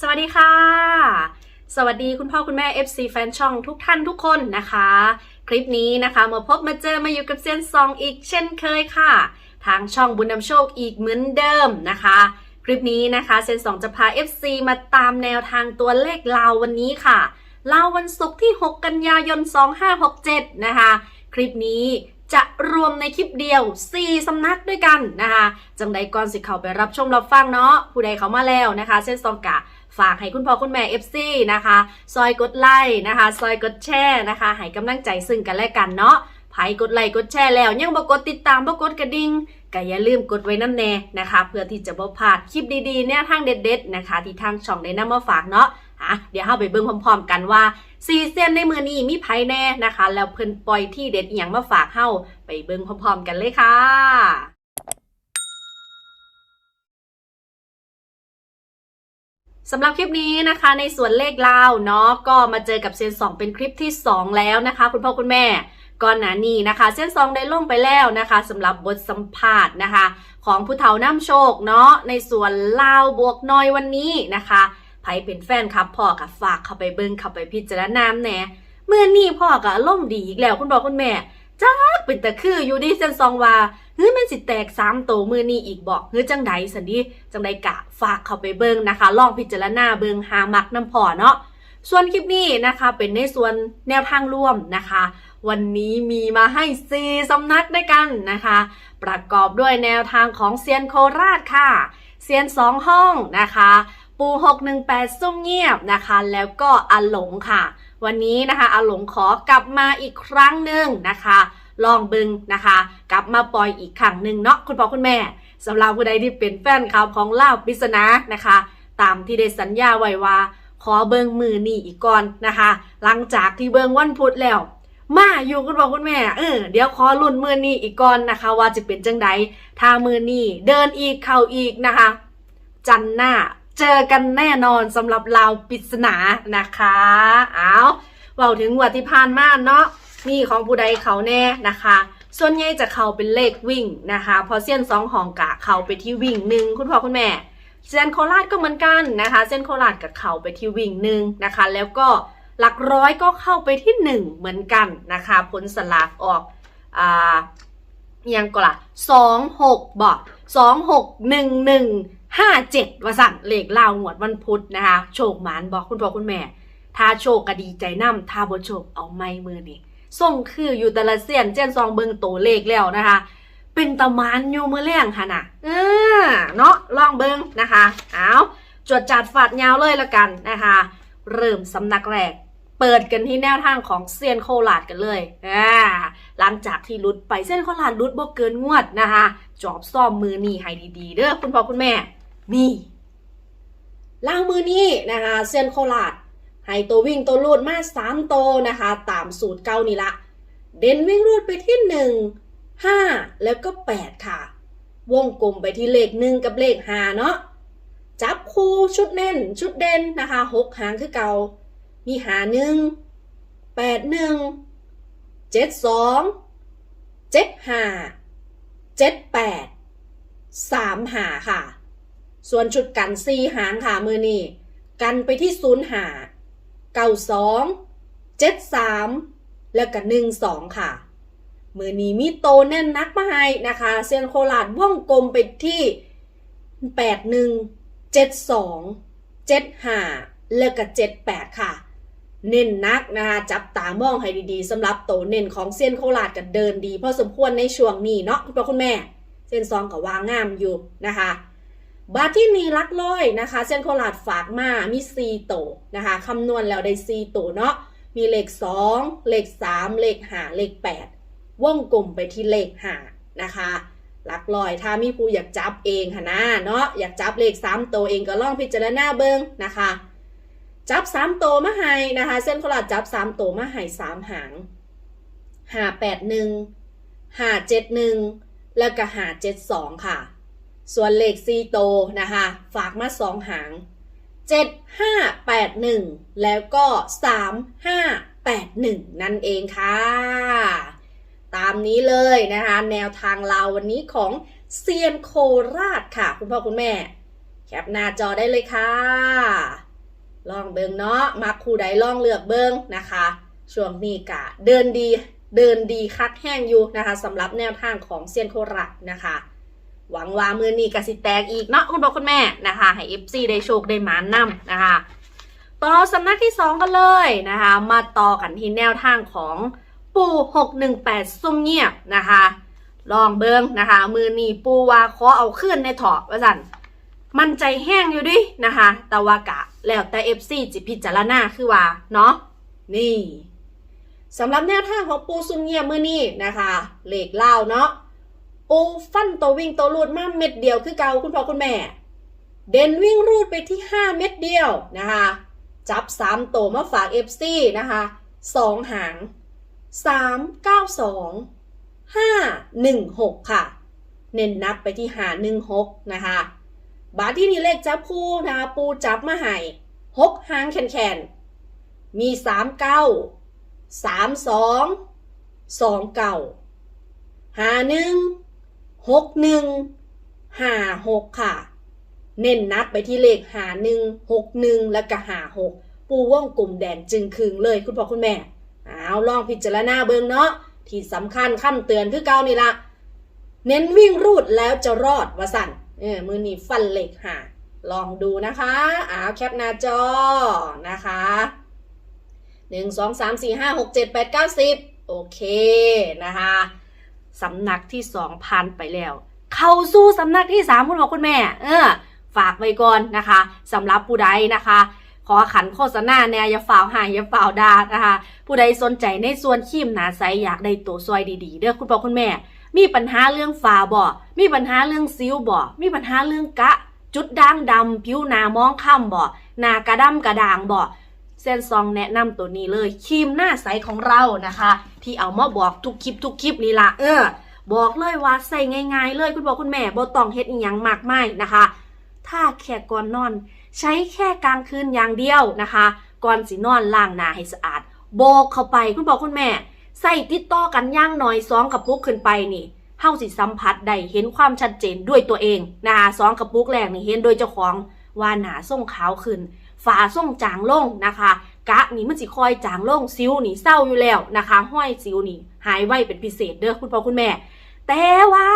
สวัสดีค่ะ สวัสดีคุณพ่อคุณแม่ FC แฟนช่องทุกท่านทุกคนนะคะ คลิปนี้นะคะมาพบมาเจอมาอยู่กับเซียนซองอีกเช่นเคยค่ะ ทางช่องบุญนำโชคอีกเหมือนเดิมนะคะ คลิปนี้นะคะเซนสองจะพา FC มาตามแนวทางตัวเลขลาววันนี้ค่ะลาววันศุกร์ที่ 6 กันยายน 2567 นะคะ คลิปนี้จะรวมในคลิปเดียว 4 สำนักด้วยกันนะคะ จังใดก่อนสิเข้าไปรับชมรับฟังเนาะ ผู้ใดเขามาแล้วนะคะ เส้นซองกะ ฝากให้คุณพ่อคุณแม่ FC นะคะ ซอยกดไลค์นะคะ ซอยกดแชร์นะคะให้กำลังใจซึ่งกันและกันเนาะไผกดไลค์กดแชร์แล้ว ยังบ่กดติดตามบ่กดกระดิ่งก็อย่าลืมกดไว้น้ำแน่นะคะ เพื่อที่จะบ่พลาดคลิปดีๆเนี่ยทางเด็ดๆนะคะ ที่ทางช่องได้นำมาฝากเนาะอะเดี๋ยวเราไปเบิ่งพร้อมๆกันว่าซีเซียนในมือนี้มีไผแน่นะคะ แล้วเพิ่นปล่อยที่เด็ดอหย่างมาฝากเฮาไปเบิ่งพร้อมๆกันเลยค่ะ สำหรับคลิปนี้นะคะในส่วนเลขลาวเนาะก็มาเจอกับเซนสองเป็นคลิปที่ 2 แล้วนะคะ คุณพ่อคุณแม่ก่อนหน้านี้นะคะ เส้นสองได้ล่งไปแล้วนะคะสำหรับบทสัมภาษณ์นะคะ ของผู้เฒ่าน้ำโชคเนาะในส่วนลาวบวกน้อยวันนี้นะคะไผเป็นแฟนครับพ่อกับฝากเข้าไปเบิ้งเข้าไปพิจารณาแหน่เมื่อนี่พ่อก็อารมดีอีกแล้วคุณพ่อคุณแม่ จักเป็นตะคืออยู่ดีเส้นสองว่าเฮ้ยมันสิแตกสามโตมือนี่อีกบอกเฮ้ยจังใดสันดีจังใดกะฝากเข้าไปเบิ้งนะคะ ลองพิจารณาเบิ้งหามักน้ำพอเนาะส่วนคลิปนี้นะคะเป็นในส่วนแนวทางร่วมนะคะ วันนี้มีมาให้4สำนักด้วยกันนะคะ ประกอบด้วยแนวทางของเซียนโคราชค่ะเซียน2ห้องนะคะ ปู 618ซุ่มเงียบนะคะ แล้วก็อหลงค่ะ วันนี้นะคะอาหลงขอกลับมาอีกครั้งหนึ่งนะคะ ลองบึงนะคะ กลับมาปล่อยอีกครั้งหนึ่งเนาะคุณพ่อคุณแม่สำหรับผู้ใดที่เป็นแฟนคลับของเล่าปริศนานะคะ ตามที่ได้สัญญาไว้ว่า ขอเบิงมือนี่อีกก่อนนะคะ หลังจากที่เบิงวันพุธแล้วมาอยู่คุณพ่อคุณแม่เออเดี๋ยวขอลุ่นมือนี้อีกก่อนนะคะ ว่าจะเป็นจังใดถ้ามือนี้เดินอีกเข่าอีกนะคะ จันหน้า เจอกันแน่นอนสำหรับเราปริศนานะคะเอาเว่าถึงวัที่ผ่านมาเนาะมีของผู้ใดเขาแน่นะคะ ส่วนใหญ่จะเขาเป็นเลขวิ่งนะคะเพอเส้นสองหองกะเขาไปที่วิ่งหนึ่งคุณพ่อคุณแม่เส้นโคราชก็เหมือนกันนะคะ เส้นโคราชกับเข้าไปที่วิ่งหนึ่งนะคะ แล้วก็หลักร้อยก็เข้าไปที่หนึ่งเหมือนกันนะคะ ผลสลากออกอ่ายังก็ล่ะสองหกบอกสองหกหนึ่งหนึ่ง ห้าเจ็ดวสั่นเลขลาวหวดวันพุธนะคะ โชคหมานบอกคุณพ่อคุณแม่ ถ้าโชคก็ดีใจน้ำถ้าบ่โชคเอาไม่มือนี่ส่งคืออยู่แต่ละเสียนเจนซองเบิงโตวเลขแล้วนะคะ เป็นตะมานอยู่มือแรงค่ะนะเออเนาะลองเบิงนะคะเอาจวดจัดฝาดยาวเลยละกันนะคะ เริ่มสำนักแรก เปิดกันที่แนวทางของเซียนโคราชกันเลยอ่าหลังจากที่รุดไปเส้นโคราชรุดบ่เกินงวดนะคะ จอบซ่อมมือนี่ให้ดีๆเด้อคุณพ่อคุณแม่ นี่ล่างมือนี้นะคะเซียนโคราชให้ตัววิ่งตัวรูดมาสามโตวนะคะ ตามสูตรเก้านี่ละ เด่นวิ่งรูดไปที่หนึ่งห้าแล้วก็แปดค่ะ วงกลมไปที่เลขหนึ่งกับเลขห้าเนาะจับคู่ชุดเน้นชุดเด่นนะคะหกหางคือเก่า มีหาหนึ่งแปดหนึ่งเจ็ดสองเจ็ดห้าเจ็ดแปดสามหาค่ะ ส่วนชุดกันสี่หางค่ะมือนี่กันไปที่ศูนย์หาเก้าสองเจ็ดสามแล้วก็หนึ่งสองค่ะ มือนี้มีโตแน่นนักมาให้นะคะ เซียนโคราชว่องกลมไปที่แปดหนึ่งเจ็ดสองเจ็ดห้าแล้วก็เจ็ดแปดค่ะ เน้นนักนะคะจับตามองให้ดีๆสำหรับโตเน้นของเซียนโคราชกันเดินดีพอสมควรในช่วงนี้เนาะคุณพ่อคุณแม่ เส้นซองกับวางงามอยู่นะคะ บาทที่มีลักร้อยนะคะ เส้นโคราชฝากมามี4โตนะคะคำนวณแล้วได้4โตเนาะมีเลข2เลข3เลข5เลข8วงกลมไปที่เลข5นะคะหลักร้อยถ้ามีผู้อยากจับเองค่ะนะเนาะอยากจับเลข3โตวเองก็ลองพิจารณาเบิ่งนะคะ จับ3โตวมาให้นะคะ เส้นโคราชจับ3โตวมาให้3หาง581 571 แล้วก็572 ค่ะ ส่วนเลขซีโตนะคะ ฝากมาสองหาง 7 5 8 1 แล้วก็ 3 5 8 1 นั่นเองค่ะ ตามนี้เลยนะคะ แนวทางเราวันนี้ของเซียนโคราชค่ะ คุณพ่อคุณแม่ แคปหน้าจอได้เลยค่ะ ลองเบิงเนาะมักคู่ใดลองเลือกเบิงนะคะ ช่วงนี้กะเดินดีเดินดีคักแห้งอยู่นะคะสำหรับแนวทางของเซียนโคราชนะคะ หวังว่ามือนี้กสิแตกอีกเนาะคุณพ่อคุณแม่นะคะให้ FC ได้โชคได้หมานนำนะคะ ต่อสำนักที่ 2 กันเลยนะคะ มาต่อกันที่แนวทางของปู่ 618 ซุ่มเงียบนะคะ ลองเบิงนะคะ มือนีปูว่าขอเอาขึ้นในถอว่าสันมันใจแห้งอยู่ดินะคะแต่ว่ากะแล้วแต่ FC จิพิจารณาคือว่าเนาะนี่สำหรับแนวทางของปูซุ่มเงียบมือนี้นะคะเหล็กเล่าเนาะ ปูฟันตัววิ่งตัวรูดมาเม็ดเดียวคือเกาคุณพ่อคุณแม่ เด่นวิ่งรูดไปที่ 5 เม็ดเดียวนะคะ จับ 3 โตวมาฝาก FC นะคะ 2 หาง 3 9 2 5 1 6 ค่ะ เน้นนักไปที่หา1 6 นะคะ บาทที่นี่เลขจับคู่นะคะปูจับมาให้6หางแขนๆ มี 3 9 3 2 2 9 5 1 6 1 5 6ค่ะ เน้นนักไปที่เลขหาหนึ่งหกหนึ่งแล้วก็หาหกปูว่องกลุ่มแดงจึงคืงเลยคุณพ่อคุณแม่ เอาลองพิจารณาเบิงเนาะที่สำคัญคำเตือนคือเก่านี่ละเน้นวิ่งรูดแล้วจะรอดวะสันเออมือนี้ฟันเหล็กหาลองดูนะคะอ้าวแคปหน้าจอนะคะหนึ่งสองสามสี่ห้าหกเจ็ดแปดเก้าสิบโอเคนะคะ สำนักที่สองพันไปแล้ว เข้าสู่สำนักที่สามคุณพ่อคุณแม่ เออ ฝากไว้ก่อนนะคะสำหรับผู้ใดนะคะ ขอขันโฆษณาเนี่ยอย่าฝ่าวหายอย่าฝ่าวดานะคะ ผู้ใดสนใจในส่วนขีมหนาใสอยากได้ตัวซอยดีๆเด้อคุณพ่อคุณแม่ มีปัญหาเรื่องฝ่าบ่มีปัญหาเรื่องซิวบ่มีปัญหาเรื่องกะ จุดด่างดำผิวหนามองค่ำบ่หนากระดำกระด่างบ่เส้นซองแนะนำตัวนี้เลยครีมหน้าใสของเรานะคะ ที่เอามาบอกทุกคลิปทุกคลิปนี่ละเออ บอกเลยว่าใส่ง่ายๆ เลยคุณพ่อคุณแม่บ่ต้องเฮ็ดอีหยังมากมายนะคะ ถ้าแค่ก่อนนอน ใช้แค่กลางคืนอย่างเดียวนะคะ ก่อนสินอนล้างหน้าให้สะอาดโบกเข้าไปคุณบอกคุณแม่ ใส่ติดต่อกันย่างน้อยสองกระปุกขึ้นไปนี่เฮาสิสัมผัสได้เห็นความชัดเจนด้วยตัวเองนะคะสองกระปุกแรกนี่เห็นโดยเจ้าของว่าหนาส่งขาวขึ้นฝาส่งจางลงนะคะ กะนี่มันสิคอยจางลงซิวนี่เศร้าอยู่แล้วนะคะห้อยซิวนี่หายไวเป็นพิเศษเด้อคุณพ่อคุณแม่ แต่ว่า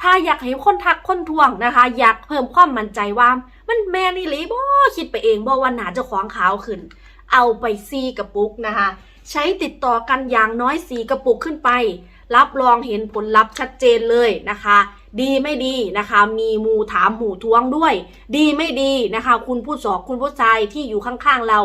ถ้าอยากให้คนทักคนทวงนะคะ อยากเพิ่มความมั่นใจว่า มันแม่นี่หรือบ่คิดไปเองบ่ว่าหนาเจ้าของขาวขึ้น เอาไปซีกระปุกนะคะ ใช้ติดต่อกันอย่างน้อยสีกระปุกขึ้นไป รับรองเห็นผลลัพธ์ชัดเจนเลยนะคะ ดีไม่ดีนะคะ มีมูถามหมูท้วงด้วย ดีไม่ดีนะคะ คุณผู้สอบคุณผู้ชายที่อยู่ข้างๆเรา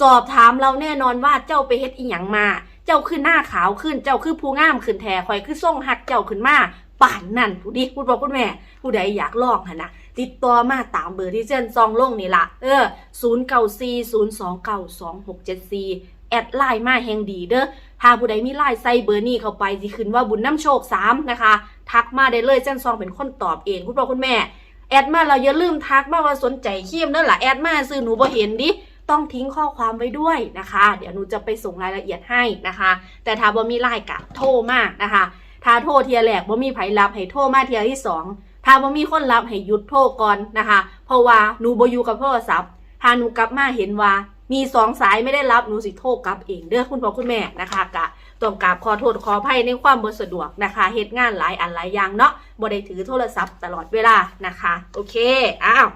สอบถามเราแน่นอนว่าเจ้าไปเฮ็ดอีหยังมา เจ้าคือหน้าขาวขึ้น เจ้าคือผู้งามขึ้นแท้คอยคือส่งหักเจ้าขึ้นมาป่านนั่นผู้ดีพูดบอกคุณแม่ ผู้ใดอยากลองหนนะติดต่อมาตามเบอร์ที่เส้นซองลงนี่ละเออ0 9 4 0 2 9 2 6 7 4แอดไลน์มาแห่งดีเด้อถ้าผู้ใดมีไลน์ใส่เบอร์นี้เข้าไปสิขึ้นว่าบุญน้ำโชค3นะคะ ทักมาได้เลยเส้นซองเป็นคนตอบเองคุณพ่อคุณแม่แอดมาเราอย่าลืมทักมาว่าสนใจเขี้ยมเด้อล่ะแอดมาซื้อหนูบ่เห็นดิ ต้องทิ้งข้อความไว้ด้วยนะคะ เดี๋ยวหนูจะไปส่งรายละเอียดให้นะคะ แต่ถ้าบ่มีไลน์กะโทรมากนะคะถ้าโทรเทียแรกบ่มีไผรับให้โทรมาเทียที่สองถ้าบ่มีคนรับให้หยุดโทรก่อนนะคะ เพราะว่าหนูบ่อยู่กับโทรศัพท์ถ้าหนูกลับมาเห็นว่ามีสองสายไม่ได้รับหนูสิโทรกลับเองเด้อคุณพ่อคุณแม่นะคะกะต้องกราบขอโทษขออภัยในความบ่สะดวกนะคะเฮ็ดงานหลายอันหลายอย่างเนาะบ่ได้ถือโทรศัพท์ตลอดเวลานะคะ โอเคอ้าว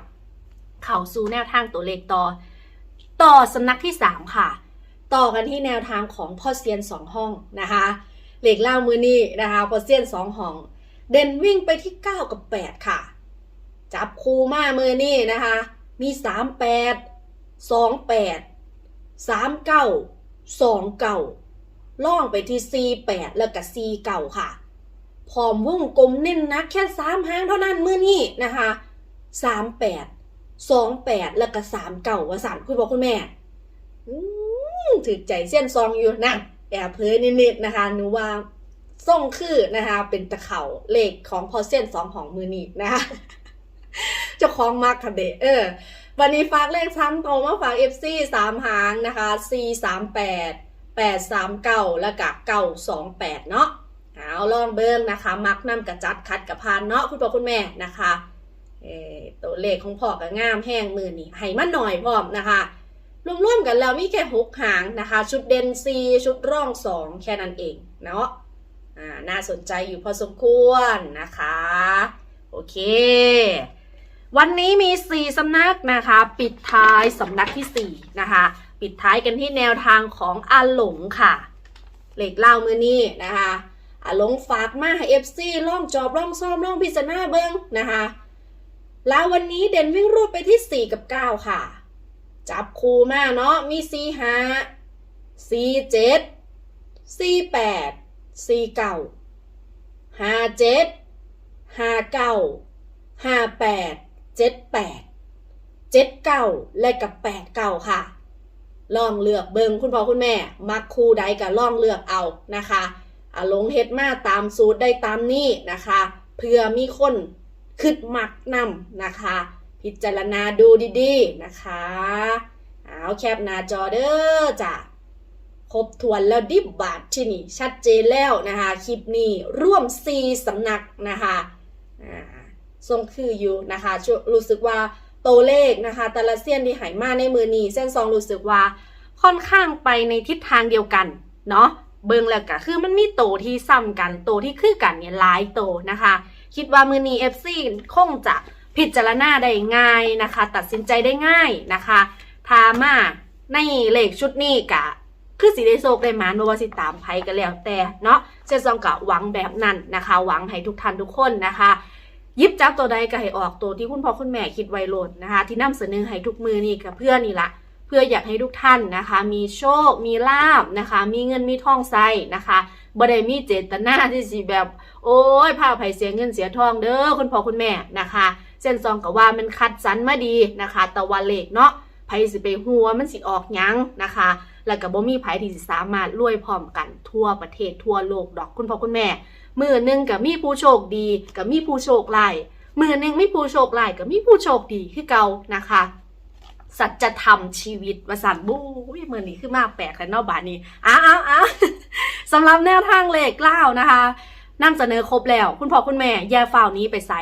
เข้าสู่แนวทางตัวเลขต่อ ต่อสำนักที่ 3 ค่ะ ต่อกันที่แนวทางของพ่อเซียน 2 ห้องนะคะเหล็กเล่ามือนี้นะคะพ่อเซียน 2 ห้อง เด่นวิ่งไปที่ 9 กับ 8 ค่ะ จับคูมามือนี้นะคะ มี 3 8 2 8 3 9 2 9ล่องไปที่ 4 8 แล้วก็4 9ค่ะพร้อมวงกลมเน้นนักแค่3หางเท่านั้นมือนี้นะคะ 3 8 สองแปดแล้วก็สามเก่าวสันคุณบอกคุณแม่ถือใจเส้นซองอยู่นะแอบเพ้อนิดๆนะคะหนูว่าส่งคือนะคะเป็นตะเข่าเลขของพอเส้นสองของมือนีนะคะเจ้าของมากค่ะเดเออ วันนี้ฝากเลขซ้ำโตรมาฝากเอฟซีสามหางนะคะ C สามแปดแปดสามเก้าแล้วก็เก้าสองแปดเนาะเอาลองเบิ้งนะคะ มักน้ำกระจัดคัดกับพานเนาะคุณพ่อคุณแม่นะคะ ตัวเลขของพ่อก็งามแห้งมือนี่ให้มันหน่อยพร้อมนะคะ รวมๆกันแล้วมีแค่หกหางนะคะ ชุดเด่นซีชุดร่องสองแค่นั้นเองเนาะน่าสนใจอยู่พอสมควรนะคะ โอเค วันนี้มี 4สำนักนะคะ ปิดท้ายสำนักที่ 4 นะคะ ปิดท้ายกันที่แนวทางของอาหลงค่ะเหล็กเล่ามือนี้นะคะอาหลงฝากมาเอฟซีล่องจอบล่องซ่อมล่องพิจารณาเบิ้งนะคะ แล้ววันนี้เด่นวิ่งรูดไปที่ 4 กับ 9 ค่ะ จับคู่มาเนาะ มี 4 5 4 7 4 8 4 9 5 7 5 9ห้าแปดเจ็ดแปดเจ็ดเก้าและกับแปดเก้าค่ะ ลองเลือกเบิงคุณพ่อคุณแม่ มักคู่ใดก็ลองเลือกเอานะคะอาลงเฮ็ดมาตามสูตรได้ตามนี้นะคะ เพื่อมีคน คึดมักนำนะคะ พิจารณาดูดีๆนะคะ เอาแคปหน้าจอเด้อจ้ะครบทวนแล้วดิบบาทที่นี่ชัดเจนแล้วนะคะ คลิปนี้ร่วม4สำนักนะคะทรงคืออยู่นะคะรู้สึกว่าตัวเลขนะคะแต่ละเส้นที่หายมาในมือนี้เส้นซองรู้สึกว่าค่อนข้างไปในทิศทางเดียวกันเนาะเบิ่งแล้วก็คือมันมีโตที่ซ้ำกันโตที่คือกันเนี่ยหลายโตนะคะ คิดว่ามือนี้ FC คงจะพิจารณาได้ง่ายนะคะ ตัดสินใจได้ง่ายนะคะทามาในเลขชุดนี้กะคือสีได้โซกได้หมานวาสิตามไผก็แล้วแต่เนาะเส้นซองกะหวังแบบนั้นนะคะ หวังให้ทุกท่านทุกคนนะคะยิบจับตัวใดก็ให้ออกตัวที่คุณพ่อคุณแม่คิดไวโหลดนะคะ ที่นำเสนอให้ทุกมือนี่กับเพื่อนนี่ละเพื่ออยากให้ทุกท่านนะคะ มีโชค มีลาบนะคะ มีเงินมีทองใส่นะคะ บ่ได้มีเจตนาที่สิแบบ โอ้ยพาไผเสียเงินเสียทองเด้อคุณพ่อคุณแม่นะคะ เส้นซองก็ว่ามันคัดสรรมาดีนะคะแตะวันเลขเนาะไผสิไปหัวมันสิออกยังนะคะ แล้วก็บ่มีไผที่สิสามารถรวยพร้อมกันทั่วประเทศทั่วโลกดอกคุณพ่อคุณแม่มือหนึ่งกับมีผู้โชคดีกับมีผู้โชคร้ายมือหนึ่งมีผู้โชคร้ายกับมีผู้โชคดีคือเก่านะคะ สัจธรรมชีวิตวสันบู้ยมือนี้คือมากแปลกกันเนอกบาทนี้อ้าวอ้าวอ้าวสำหรับแนวทางเลขเล่านะคะนำเสนอครบแล้ว คุณพ่อคุณแม่แย่ฝ่าวนี้ไปใส่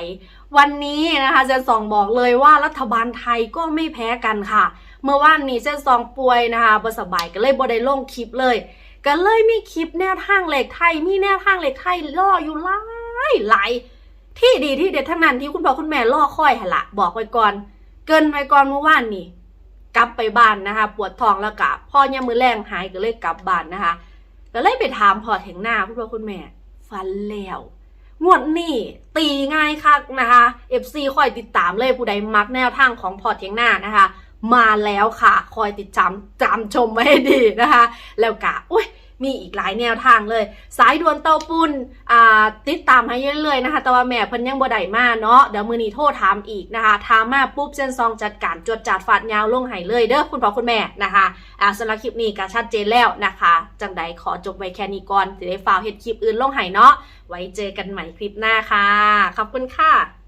วันนี้นะคะเจนสองบอกเลยว่ารัฐบาลไทยก็ไม่แพ้กันค่ะ เมื่อวานนี้เจนสองป่วยนะคะบสบายก็เลยบได้ลงคลิปเลย ก็เลยมีคลิปแนวทางเหล็กไทย มีแนวทางเหล็กไทยล่ออยู่หลายหลายที่ดีที่เด็ดทั้งนั้นที่คุณพ่อคุณแม่ล่อค่อยหละบอกไว้ก่อน เกินไว้ก่อนเมื่อวานนี่ กลับไปบ้านนะคะ ปวดท้องแล้วกะพ่อยามมือแรงหายก็เลยกลับบ้านนะคะก็เลยไปถามพอถึงหน้าคุณพ่อคุณแม่ฟันแล้วงวดนี่ตีง่ายคักนะคะ FC คอยติดตามเลยผู้ใดมักแนวทางของพอเทียงหน้านะคะ มาแล้วค่ะ คอยติดจำจำชมไว้ให้ดีนะคะ แล้วกะอุ้ย มีอีกหลายแนวทางเลย สายด่วนเตาปุนอ่าติดตามให้เรื่อยๆนะคะ แต่ว่าแม่เพิ่นยังบ่ได้มาเนาะเดี๋ยวมือนี้โทรถามอีกนะคะถามมาปุ๊บเส้นซองจัดการจดจัดฝาดยาวลงให้เลยเด้อคุณพ่อคุณแม่นะคะอ่าสำหรับคลิปนี้ก็ชัดเจนแล้วนะคะ จังใดขอจบไว้แค่นี้ก่อนจะได้ฟาวเฮ็ดคลิปอื่นลงให้เนาะไว้เจอกันใหม่คลิปหน้าค่ะขอบคุณค่ะ